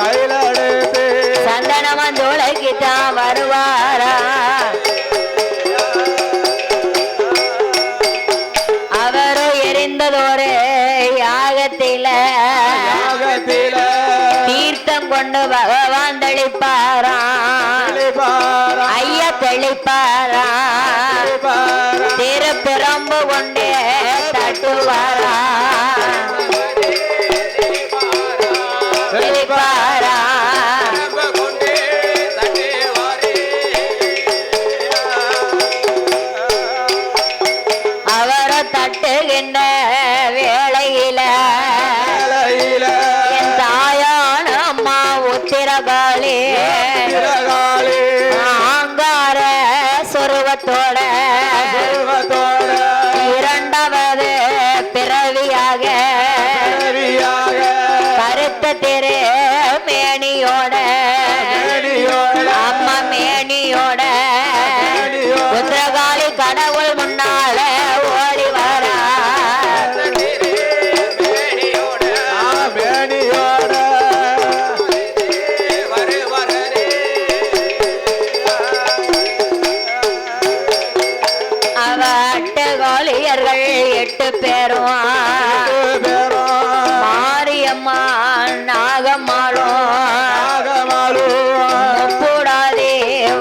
கையிலடுத்து சந்தனமந்தோலைக்கு தான் வருவார். வீரகாளே ஆங்கார சொருவத்தோட.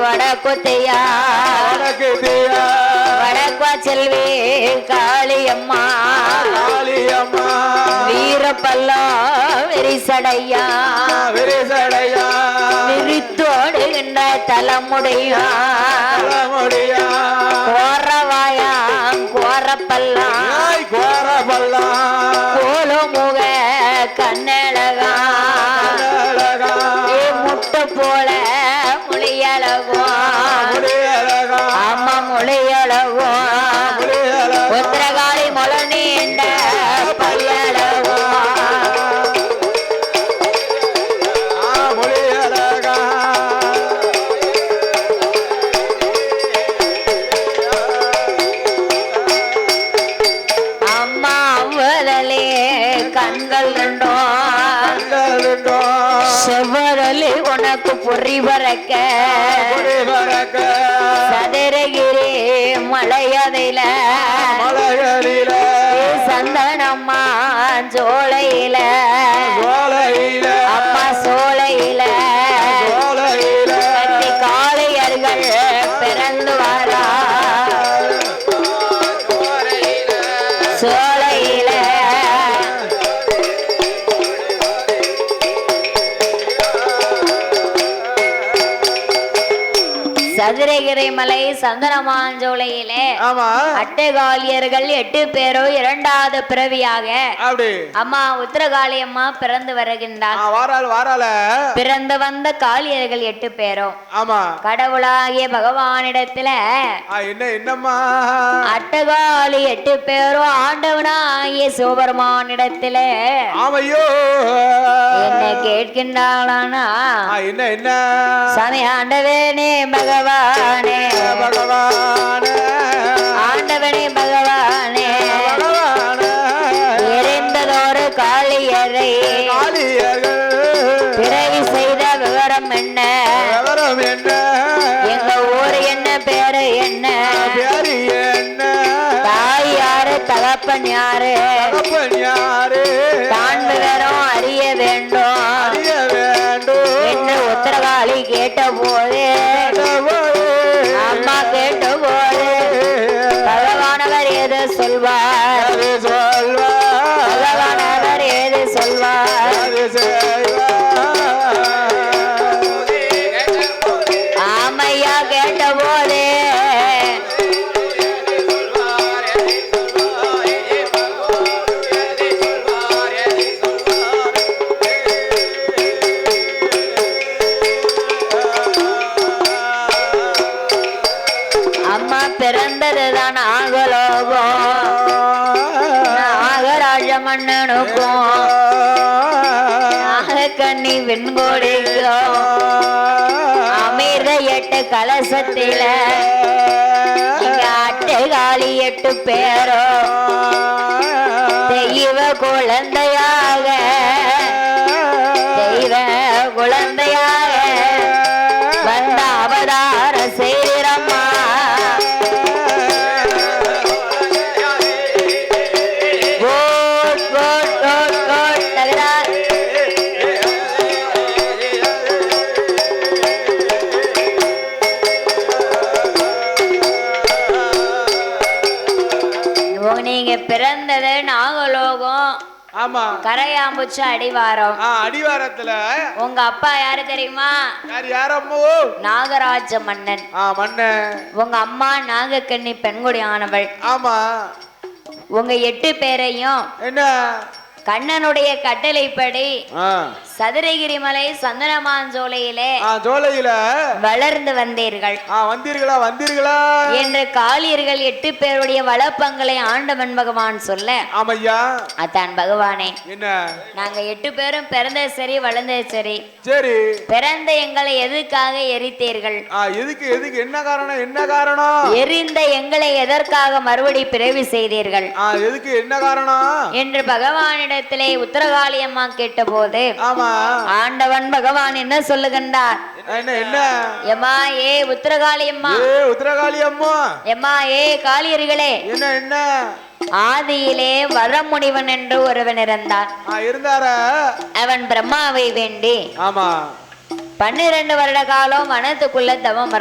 வடக்குத்தையா வடக்குவா செல்வி காளியம்மா. வீரப்பல்லா வெரிசடையா வெரிசடையா விரித்தோடுகின்ற தலைமுடியா. கோரவாயா கோரப்பல்லா. mayor சதுரகிரி மலை சந்தனமாஞ்சோலையிலே அட்டகாலியர்கள் எட்டு பேரோ இரண்டாவது பிறவியாக அம்மா உத்தரகாளி அம்மா பிறந்து வருகின்றார். பிறந்து வந்த காளியர்கள் எட்டு பேரோ. ஆமா. கடவுளாகிய பகவானிடத்துல என்ன என்னம்மா? அட்டகாலி எட்டு பேரோ ஆண்டவனாகிய சிவபெருமானிடத்துல ஆமையோ. என்ன கேட்கின்றாளானா? என்ன என்ன? சமய ஆண்டவேனே பகவான் பகவானே பகவானே ஆண்டவனே பகவானே. பகவானே எரிந்ததோரு காளியரை காளியரை வெண்கொடுக்கும் அமிர்த எட்டு கலசத்தில ஆமா. கரையாம்புச்சு அடிவாரம். அடிவாரத்துல. உங்க அப்பா யாரு தெரியுமா? யார் யாரம்மோ நாகராஜ மன்னன். ஆ மண்ணன் உங்க அம்மா நாகக்கண்ணி பெண்குடி ஆனவள். ஆமா. உங்க எட்டு பேரையும் என்ன? கண்ணனுடைய கட்டளைப்படி சதுரகிரி மலை ஆ ஜோலையில வளர்ந்து வந்தீர்கள். வந்தீர்களா வந்தீர்களா? என்று காளியர்கள் எட்டு பேருடைய வளப்பங்களை ஆண்டவன் பகவான் சொல்ல ஆமையா? அத்தான் பகவானே என்ன? நாங்க எட்டு பேரும் பிறந்தது சரி வளர்ந்தது சரி. சரி. பிறந்த எங்களை எதுக்காக எரித்தீர்கள்? எதுக்கு எதுக்கு என்ன காரணம் என்ன காரணம்? எரிந்த எங்களை எதற்காக மறுபடி பிறவி செய்தீர்கள்? எதுக்கு என்ன காரணம்? என்று பகவானிடத்திலே உத்தரகாளி அம்மா கேட்டபோது ஆமா. ஆண்டவன் பகவான் என்ன சொல்லுகின்றார்? என்ன எம்மா ஏ உத்தரகாளி அம்மா. ஏ உத்தரகாளி அம்மா. எம்மா ஏ காளியர்களே. என்ன என்ன? ஆதியிலே வரமுனிவன் என்று ஒருவன் இருந்தான். இருந்தாரா? அவன் பிரம்மாவை வேண்டி. ஆமா. பன்னிரண்டு வருட காலம் வனத்துக்குள்ள தவம்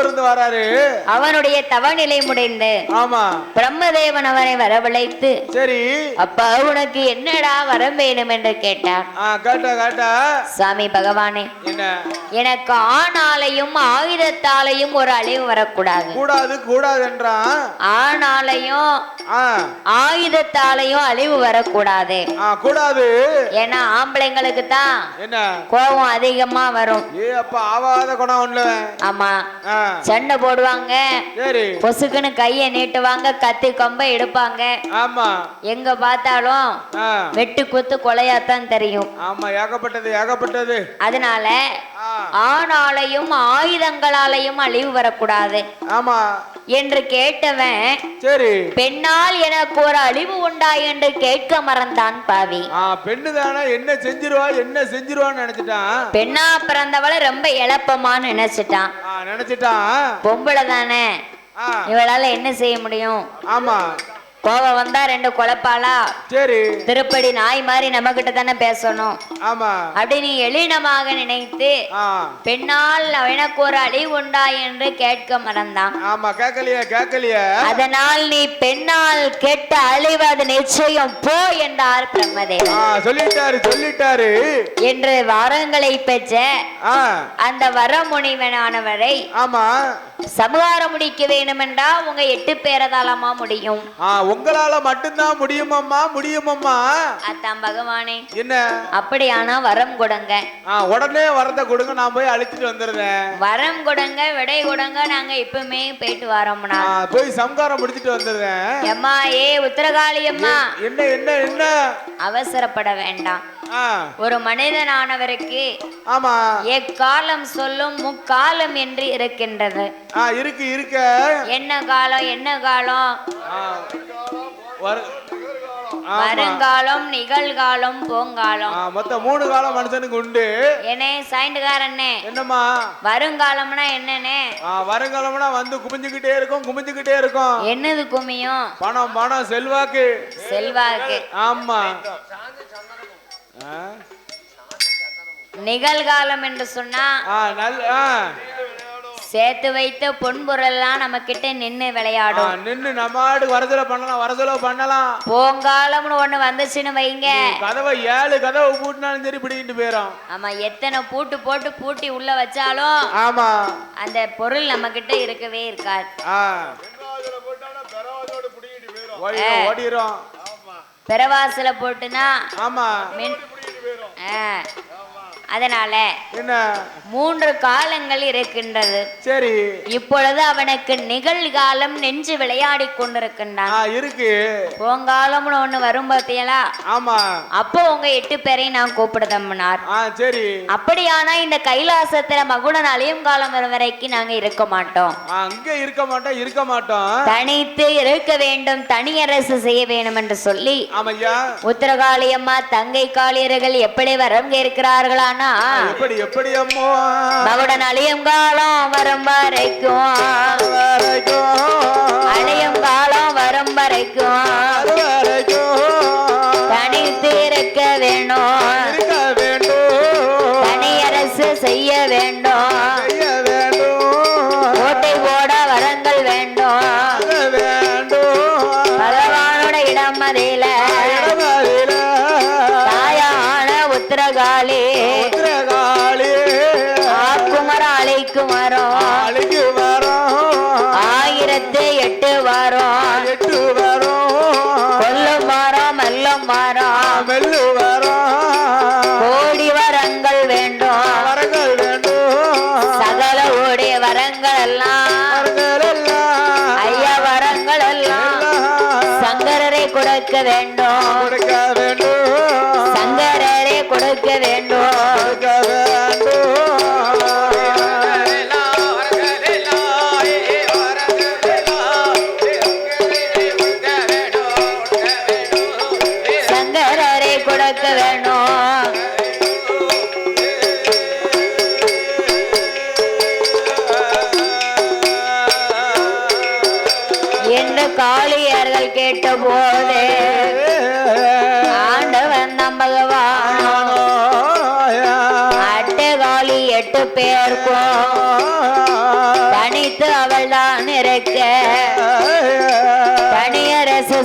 இருந்து வராரு. அவனுடைய தவநிலை முடிந்து ஆமா. பிரம்மதேவன் அவனை வரவழைத்து சரி. அப்பா உனக்கு என்னடா வரம் வேணும்? என்று கேட்டார் ஆ காட்டா காட்டா. சாமி பகவானே எனக்கு ஆணாலையும் ஆயுதத்தாலையும் ஒரு அழிவு வரக்கூடாது. கூடாது கூடாதுன்றான் ஆணாலையும் ஆ. ஆயுதத்தாலையும் அழிவு வரக்கூடாது. கூடாது. ஏன்னா ஆம்பளைங்களுக்கு தான் கோபம் அதிகமா வரும். ஏ அப்பா ஆவாத குணம் ஒண்ணு ஆமா. சண்டை போடுவாங்க. சரி. பொசுக்குன்னு கையை நீட்டுவாங்க கத்தி கொம்ப எடுப்பாங்க. ஆமா. எங்க பார்த்தாலும் வெட்டு குத்து கொலையாத்தான் தெரியும். ஆமா ஏகப்பட்டது ஏகப்பட்டது. அதனால ஆணாலையும் ஆயுதங்களாலையும் அழிவு வரக்கூடாது. ஆமா. என்று கேட்டவன் சரி. பெண்ணால் எனக்கு ஒரு அழிவு உண்டா? என்று கேட்க மறந்தான் பாவி. பெண்ணு தானே என்ன செஞ்சிருவா? என்ன செஞ்சிருவான்னு நினைச்சிட்டான். பெண்ணா பிறந்தவளை ரொம்ப இழப்பமான்னு நினைச்சிட்டான். நினைச்சிட்டான். பொம்பளை தானே. இவளால என்ன செய்ய முடியும்? ஆமா. கோவம் வந்தா ரெண்டு குழப்பாளா? சரி. திருப்படி நாய் மாதிரி நம்ம கிட்ட தானே பேசணும். ஆமா. அப்படி நீ எளினமாக நினைத்து பெண்ணால் எனக்கு ஒரு அழிவு உண்டா என்று கேட்க மறந்தான். ஆமா கேட்கலையே கேட்கலையே. அதனால் நீ பெண்ணால் கெட்ட அழிவு அது நிச்சயம் போ என்றார் பிரம்மதேவன். சொல்லிட்டாரு சொல்லிட்டாரு. என்று வரங்களை பெற்ற அந்த வரமுனிவனானவரை ஆமா. சமகாரம் முடிக்க வேண்டுமென்றா உங்க எட்டு பேரதாலமா முடியும். உங்களால மட்டும்தான் முடியுமம்மா முடியுமம்மா. அத்தான் பகவானே. என்ன? அப்படியானா வரம் கொடுங்க. உடனே வரத கொடுங்க நான் போய் அழைச்சிட்டு வந்துடுறேன். வரம் கொடுங்க விடை கொடுங்க நாங்க இப்பவுமே போயிட்டு வரோம்னா. போய் சம்காரம் முடிச்சிட்டு வந்துடுறேன். எம்மா ஏ உத்தரகாளி அம்மா என்ன என்ன என்ன? அவசரப்பட வேண்டாம். ஒரு மனிதனானவருக்கு ஆமா. எக்காலம் சொல்லும் முக்காலம் என்று இருக்கின்றது. இருக்கு இருக்க. என்ன காலம் என்ன காலம். வருங்காலம் நிகழ்காலம் போங்காலம். மொத்தம் மூணு காலம் மனுஷனுக்கு உண்டு. என்னே சாய்ண்டுகாரண்ணே என்னம்மா? வருங்காலம்னா என்னண்ணே ஆ, வருங்காலம்னா வந்து குமிஞ்சுக்கிட்டே இருக்கும் குமிஞ்சுக்கிட்டே இருக்கும். என்னது குமியும்? பணம் பணம் செல்வாக்கு. செல்வாக்கு. ஆமா? நிகழ்காலம் என்று சொன்னா? நல்ல சேர்த்து வைத்த பொன்பொருள்லாம் நம்ம கிட்ட நின்னு ஆ, விளையாடும் நின்னு நம்ம ஆடு வரதுல பண்ணலாம் வரதுல பண்ணலாம். போங்காலம்னு ஒண்ணு வந்துச்சுன்னு வைங்க. கதவை ஏழு கதவை பூட்டினாலும் சரி பிடிக்கிட்டு போயிடும் ஆமா எத்தனை பூட்டு போட்டு பூட்டி உள்ள வச்சாலும் ஆமா. அந்த பொருள் நம்ம கிட்ட இருக்கவே இருக்காது. ஓடிரும் பெறவாசல போட்டுனா ஆமா. அதனால என்ன? மூன்று காலங்கள் இருக்கின்றது. சரி. இப்பொழுது அவனுக்கு நிகழ்காலம் நெஞ்சு விளையாடி கொண்டிருக்கின்றான். இருக்கு. போங்காலம்னு ஒண்ணு வரும் பாத்தியலா ஆமா. அப்போ உங்க எட்டு பேரையும் நான் கூப்பிடுதம்னார் சரி. அப்படியானா இந்த கைலாசத்துல மகுடன் அழியும் காலம் வரும் வரைக்கும் நாங்க இருக்க மாட்டோம். அங்க இருக்க மாட்டோம் இருக்க மாட்டோம். தனித்து இருக்க வேண்டும் தனியரசு செய்ய வேண்டும் என்று சொல்லி ஆமையா? உத்தரகாளி அம்மா தங்கை காளியர்கள் எப்படி வரம் கேட்கிறார்களானா? எப்படி எப்படி அம்மோ? மகுடன் அழியும் காலம் வரும் வரைக்கும். அழியும் காலம் வரும் வரைக்கும். தனித்து இருக்க வேணும் வேண்டும். தனியரசு செய்ய வேண்டும். கோட்டை போட வரங்கள் வேண்டும். பகவானோட இடம் வேண்டும்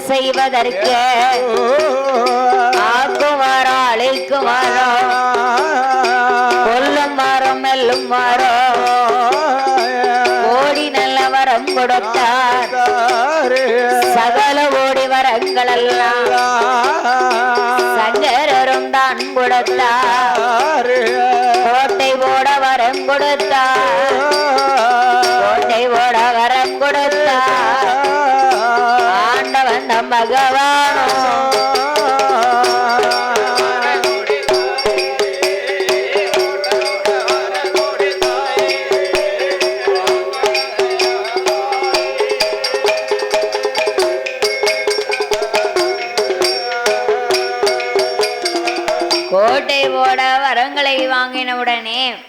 செய்வதற்கு ஆக்குமாரோ அழைக்குமாரோ கொல்லும் மாறும் மெல்லும் மாறோ ஓடி நல்ல வரம் கொடுத்தார். சகல ஓடி வரங்கள் எல்லாம் சங்கரரும் தான் கொடுத்தார். கோட்டை போட வரம் கொடுத்தார்.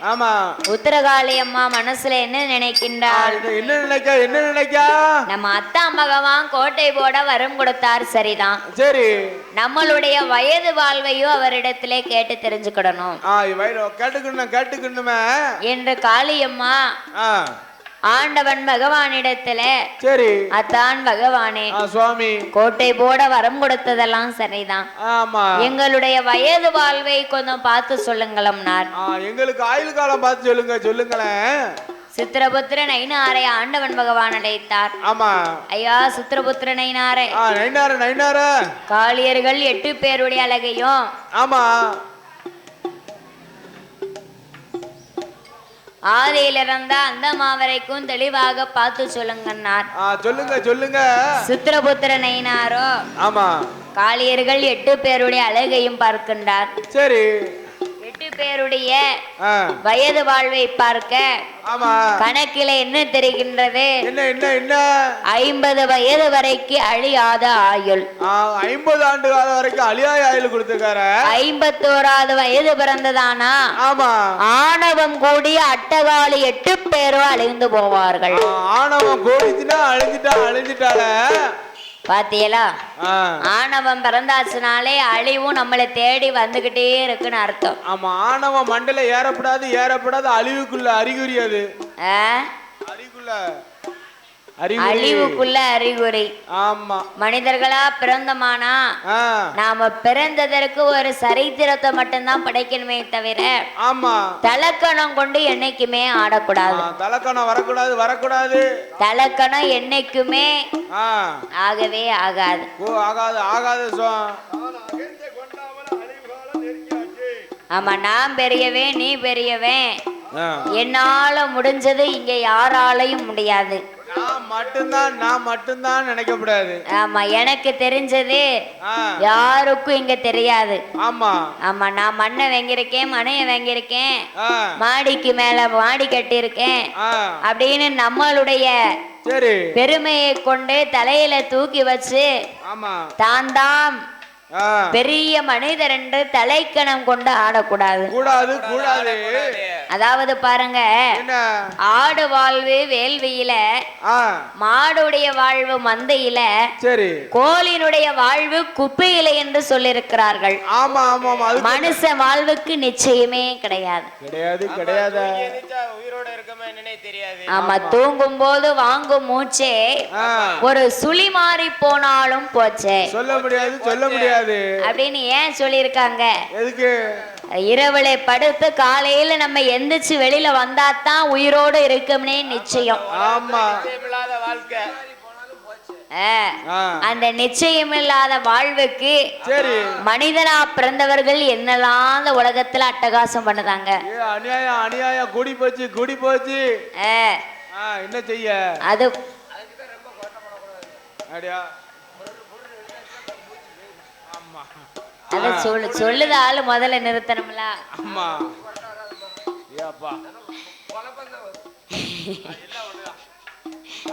ஆமா. உத்தரகாளி அம்மா மனசுல என்ன நினைக்கின்றாள்? என்ன நினைக்க என்ன நினைக்கா? நம்ம அத்தா பகவான் கோட்டை போட வரம் கொடுத்தார் சரிதான். சரி. நம்மளுடைய வயது வாழ்வையும் அவரிடத்திலே கேட்டு தெரிஞ்சுக்கிடணும். கேட்டுக்கணும் கேட்டுக்கணுமே. என்று காளியம்மா ஆண்டவன் பகவானிடத்துல. சரி. அத்தான் பகவானே. சுவாமி. கோட்டை போட வரம் கொடுத்ததெல்லாம் சரிதான். ஆமா. எங்களுடைய வயது வாழ்வை கொஞ்சம் பார்த்து சொல்லுங்களம்னார் ஆ எங்களுக்கு ஆயுள் காலம் பார்த்து சொல்லுங்க சொல்லுங்களேன். சித்திரபுத்திரன் ஐநாரை ஆண்டவன் பகவான் அழைத்தார். ஆமா. ஐயா சித்திரபுத்திரன் ஐநாரை. ஆ நைனார நைனார காளியர்கள் எட்டு பேருடைய அழகையும் ஆமா. ஆதியிலிருந்த அந்த மாவரைக்கும் தெளிவாக பார்த்து சொல்லுங்கன்னார். சொல்லுங்க சொல்லுங்க. சித்திரபுத்திரன் ஐனாரோ ஆமா. காளியர்கள் எட்டு பேருடைய அழகையும் பார்க்கின்றார். சரி. எட்டு பேருடைய வயது வாழ்வை பார்க்க கணக்கில என்ன தெரிகின்றது? என்ன என்ன என்ன? ஐம்பது வயது வரைக்கு அழியாத ஆயுள். ஐம்பது ஆண்டு காலம் வரைக்கும் அழியாய ஆயுள் கொடுத்துருக்கார. ஐம்பத்தோராவது வயது பிறந்ததானா? ஆமா. ஆணவம் கூடி அட்டகாளி எட்டு பேரும் அழிந்து போவார்கள். ஆணவம் கோடிச்சுனா அழிஞ்சிட்டா அழிஞ்சிட்டால பாத்தியலா ஆ, ஆணவம் பிறந்தாச்சுனாலே அழிவும் நம்மளை தேடி வந்துகிட்டே இருக்குன்னு அர்த்தம். ஆமா ஆணவம் மண்டல ஏறப்படாது ஏறப்படாது அழிவுக்குள்ள அறிகுறி அது? அறிகுள்ள அழிவுக்குள்ள அறிகுறி. ஆமா. மனிதர்களா பிறந்தமானா? நாம பிறந்ததற்கு ஒரு சரித்திரத்தை மட்டும்தான் படைக்கணுமே தவிர ஆமா. தலக்கணம் கொண்டு என்னைக்குமே ஆடக்கூடாது. தலக்கணம் வரக்கூடாது வரக்கூடாது. தலக்கணம் என்னைக்குமே ஆகவே ஆகாது. ஓ ஆகாது ஆகாது ஆமா நான் பெரியவன் நீ பெரியவன். என்னால முடிஞ்சது இங்க யாராலையும் முடியாது. நான் மட்டும்தான் நான் மட்டும்தான் நினைக்கப்படாது. ஆமா எனக்கு தெரிஞ்சது யாருக்கும் இங்க தெரியாது. ஆமா. ஆமா நான் மண்ணை வாங்கியிருக்கேன் மனைய வாங்கியிருக்கேன் மாடிக்கு மேல மாடி கட்டியிருக்கேன் அப்படின்னு நம்மளுடைய சரி. பெருமையை கொண்டு தலையில தூக்கி வச்சு ஆமா. தான் தான் பெரிய மனிதர் என்று தலைக்கணம் கொண்டு ஆடக்கூடாது. கூடாது கூடாது. அதாவது பாருங்க ஆடு வாழ்வு வேள்வியில மாடுடைய வாழ்வு மந்தையில சரி. கோழினுடைய வாழ்வு குப்பையில என்று சொல்லியிருக்கிறார்கள். ஆமா ஆமா மனுஷ வாழ்வுக்கு நிச்சயமே கிடையாது. கிடையாது கிடையாது. உயிரோட இருக்கமே என்னன்னே தெரியாது. ஆமா தூங்கும் போது வாங்கும் மூச்சே ஒரு சுழி மாறி போனாலும் போச்சே. சொல்ல முடியாது சொல்ல முடியாது. அப்படின்னு ஏன் சொல்லியிருக்காங்க? எதுக்கு? இரவுல படுத்து காலையில நம்ம எந்திரிச்சு வெளியில வந்தாதான் உயிரோடு இருக்கும்னே நிச்சயம். இல்லாத அந்த நிச்சயமில்லாத வாழ்வுக்கு சரி. மனிதனா பிறந்தவர்கள் என்னெல்லாம் இந்த உலகத்துல அட்டகாசம் பண்ணுதாங்க? ஏ அநியாயம் அநியாயம். கூடி போச்சு கூடி போச்சு. என்ன செய்ய? அது அத சொல்லு சொல்லுத ஆளு முதல்ல நிறுத்தணும்ல. ஆமா. ஏப்பா.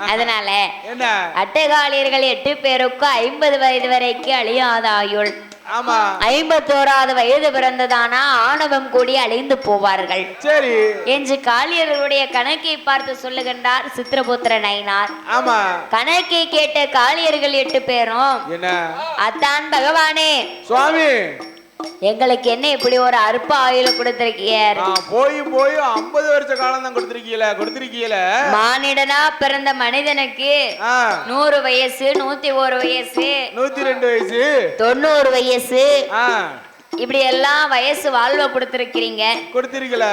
அதனால என்ன? அட்டகாலியர்கள் எட்டு பேருக்கும் ஐம்பது வயது வரைக்கும் அழியாத ஆயுள் ஐம்பத்தோராவது வயது பிறந்ததானா? ஆணவம் கூடி அழிந்து போவார்கள். சரி. என்று காளியர்களுடைய கணக்கை பார்த்து சொல்லுகின்றார் சித்திரபுத்திர நயினார். ஆமா. கணக்கை கேட்ட காளியர்கள் எட்டு பேரும் அத்தான் பகவானே. சுவாமி. எங்களுக்கு என்ன இப்படி ஒரு அற்ப ஆயுள கொடுத்திருக்கியார் ஆ, போய் போய் ஐம்பது வருஷ காலம் தான் கொடுத்திருக்கீல கொடுத்திருக்கீல மானிடனா பிறந்த மனிதனுக்கு நூறு வயசு நூத்தி ஒரு வயசு நூத்தி ரெண்டு வயசு. தொண்ணூறு வயசு. இப்படி எல்லாம் வயசு வாழ்வை கொடுத்திருக்கிறீங்க. கொடுத்திருக்கல.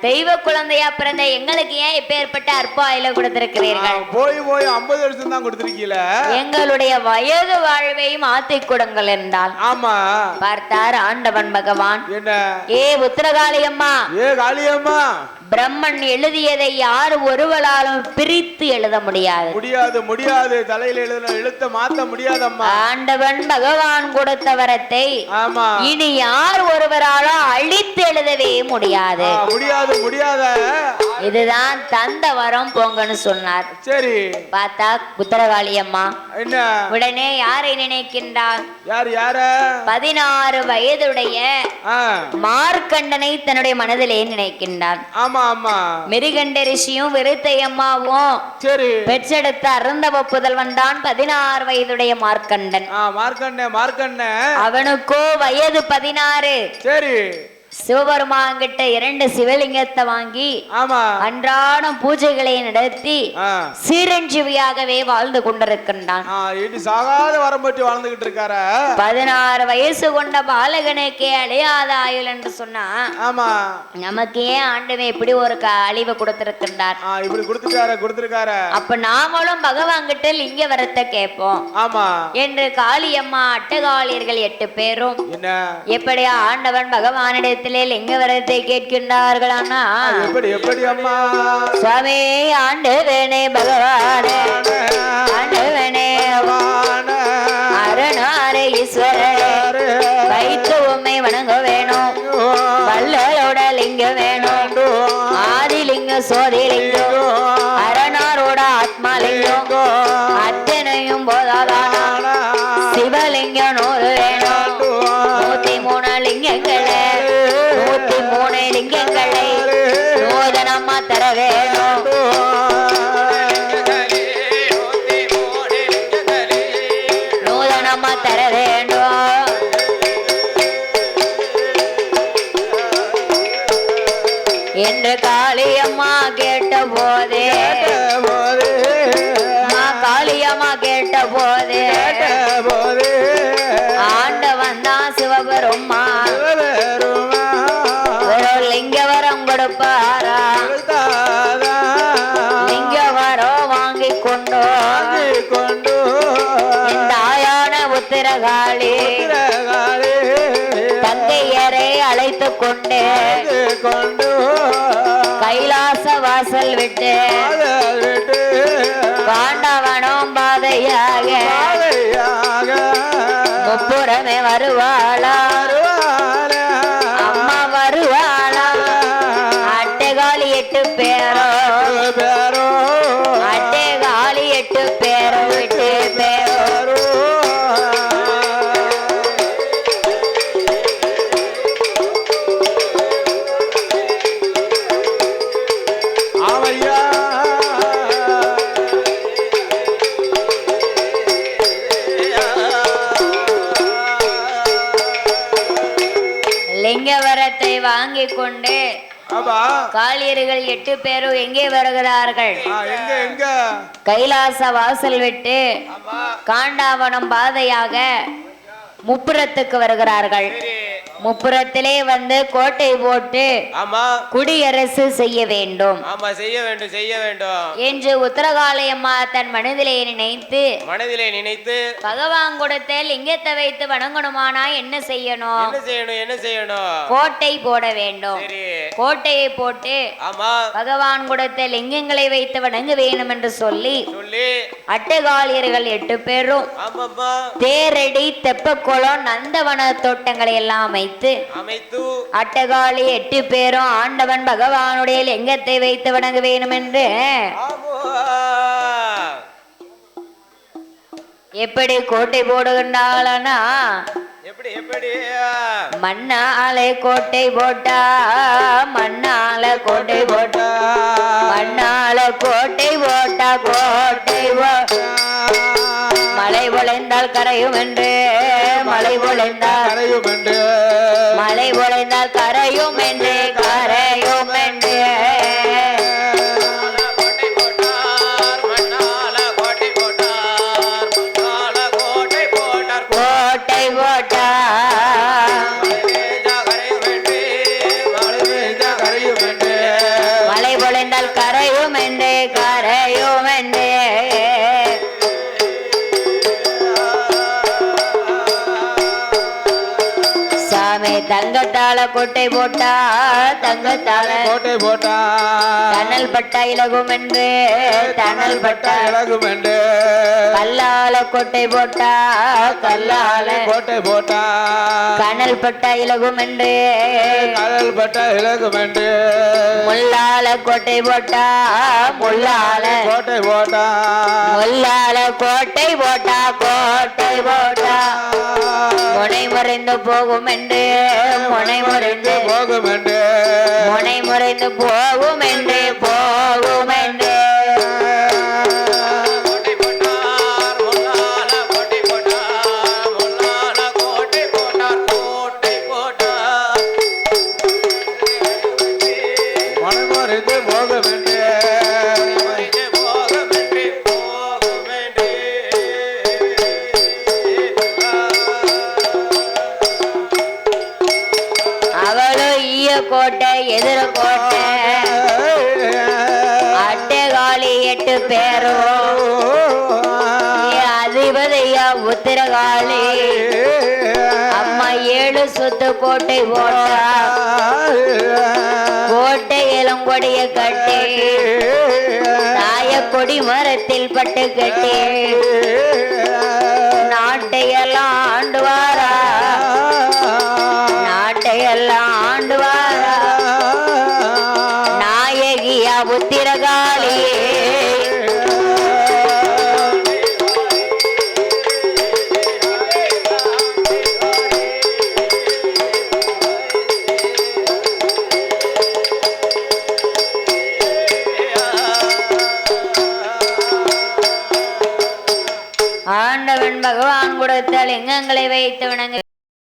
தெய்வ குழந்தையா பிறந்த எங்களுக்கு ஏன் இப்பேற்பட்ட அற்ப ஆயுள கொடுத்திருக்கிறீர்கள் போய் போய் ஐம்பது வருஷம் தான் கொடுத்திருக்கீல? எங்களுடைய வயது வாழ்வை மாத்திக் கொடுங்கள் என்றால் ஆமா. பார்த்தார் ஆண்டவன் பகவான். என்ன? ஏ உத்தரகாளி அம்மா ஏ காளியம்மா. பிரம்மன் எழுதியதை யார் ஒருவளாலும் பிரித்து எழுத முடியாது. முடியாது முடியாது. தலையில எழுத்த மாத்த முடியாதம்மா. ஆண்டவன் பகவான் கொடுத்த வரத்தை ஆமா. இனி யார் ஒருவராலும் அழித்து எழுதவே முடியாது. முடியாது முடியாத. இதுதான் தந்த வரம் போங்கன்னு சொன்னார். சரி. பார்த்தா உத்தரகாளி அம்மா. என்ன? உடனே யாரை நினைக்கின்றார்? யார் யார? பதினாறு வயதுடைய மார்க்கண்டனை தன்னுடைய மனதிலே நினைக்கின்றான். ஆமா. ஆமா மிருகண்ட ரிஷியும் விருத்தை அம்மாவும் சரி. பெற்றெடுத்த அருந்தவ புதல்வன் தான் பதினாறு வயதுடைய மார்க்கண்டன். ஆ மார்க்கண்ண மார்க்கண்ண. அவனுக்கோ வயது பதினாறு. சரி. சிவபெருமான்கிட்ட இரண்டு சிவலிங்கத்தை வாங்கி ஆமா. அன்றாடம் பூஜைகளை நடத்தி சீரஞ்சீவியாகவே வாழ்ந்து கொண்டிருக்கின்றான். சாகாத வரம் பற்றி வாழ்ந்துகிட்டு இருக்கார பதினாறு வயசு கொண்ட பாலகனுக்கே அழியாத ஆயுள் என்று சொன்னா ஆமா. நமக்கு ஏன் ஆண்டவன் இப்படி ஒரு அழிவை கொடுத்திருக்கின்றார்? இப்படி கொடுத்துட்டார கொடுத்துருக்கார. அப்ப நாமளும் பகவான் கிட்ட லிங்க வரத்தை கேட்போம். ஆமா. என்று காளியம்மா அட்டகாளியர்கள் எட்டு பேரும் என்ன? எப்படி ஆண்டவன் பகவானிடத்திலே லிங்க வரத்தை கேட்கின்றார்களானா எப்படி எப்படி அம்மா? சுவாமி ஆண்டவனே பகவானே. ஆண்டவனே வான அருணாரே ஈஸ்வரே வைத்து உண்மை வணங்க வேணும். வள்ளலோட லிங்கம் வேணும். ஆதிலிங்க சோதிலிங்கம். கொண்டு கொண்டு கைலாச வாசல் விட்டு பாண்டவனும் பாதையாக முப்புறமே வருவாளா லிங்க வரத்தை வாங்கி கொண்டு? காளியர்கள் எட்டு பேரும் எங்கே வருகிறார்கள்? கைலாச வாசல் விட்டு காண்டாவனம் பாதையாக முப்புறத்துக்கு வருகிறார்கள். முப்புறத்திலே வந்து கோட்டை போட்டு ஆமா. குடியரசு செய்ய வேண்டும். ஆமா செய்ய வேண்டும் செய்ய வேண்டும். என்று உத்தரகாளியம்மா தன் மனதிலே நினைத்து மனதிலே நினைத்து பகவான் கொடுத்த லிங்கத்தை வைத்து வணங்கணுமானா என்ன செய்யணும்? என்ன செய்யணும் என்ன செய்யணும்? கோட்டை போட வேண்டும். கோட்டையை போட்டு ஆமா. பகவான் கொடுத்த லிங்கங்களை வைத்து வணங்க வேணும் என்று சொல்லி சொல்லி. அட்டகாளியர்கள் எட்டு பேரும் தேரடி தெப்பக்குளம் நந்தவன தோட்டங்களை எல்லாம் அமைத்து அமைத்து அட்டகாளி எட்டு பேரும் ஆண்டவன் பகவானுடைய லிங்கத்தை வைத்து வணங்க வேணும் என்று எப்படி கோட்டை போடுகின்றாளனா? எப்படி எப்படி? மண்ணாலே கோட்டை போட்டா மண்ணால கோட்டை போட்டா. மண்ணால கோட்டை போட்டா கோட்டை போ- மழை பொழைந்தால் கரையும் என்று மழை பொழைந்தால் கரையும் என்று. மழை தங்கத்தால கோட்டை போட்டா தங்கத்தால கோட்டை போட்டா. தணல் பட்டா இலகும் என்று தணல் பட்டா இழகும் என்று. கல்லால கோட்டை போட்டா கல்லால கோட்டை போட்டா. கனல் பட்டா இலகும் என்று. கடல் பட்ட இழகும் என்று. முள்ளால கோட்டை போட்டா முள்ளால கோட்டை போட்டா. முள்ளால கோட்டை போட்டா கோட்டை போட்டா. முனை முறைந்து போகும் என்று முனை முறைந்து போகும் என்று முனை முறைந்து போகும் என்று போகும் சொத்து கோட்டை போட்டா. கோட்டை இளங்கொடிய கட்டி தாய கொடி மரத்தில் பட்டு கட்டி. வைத்து வணங்க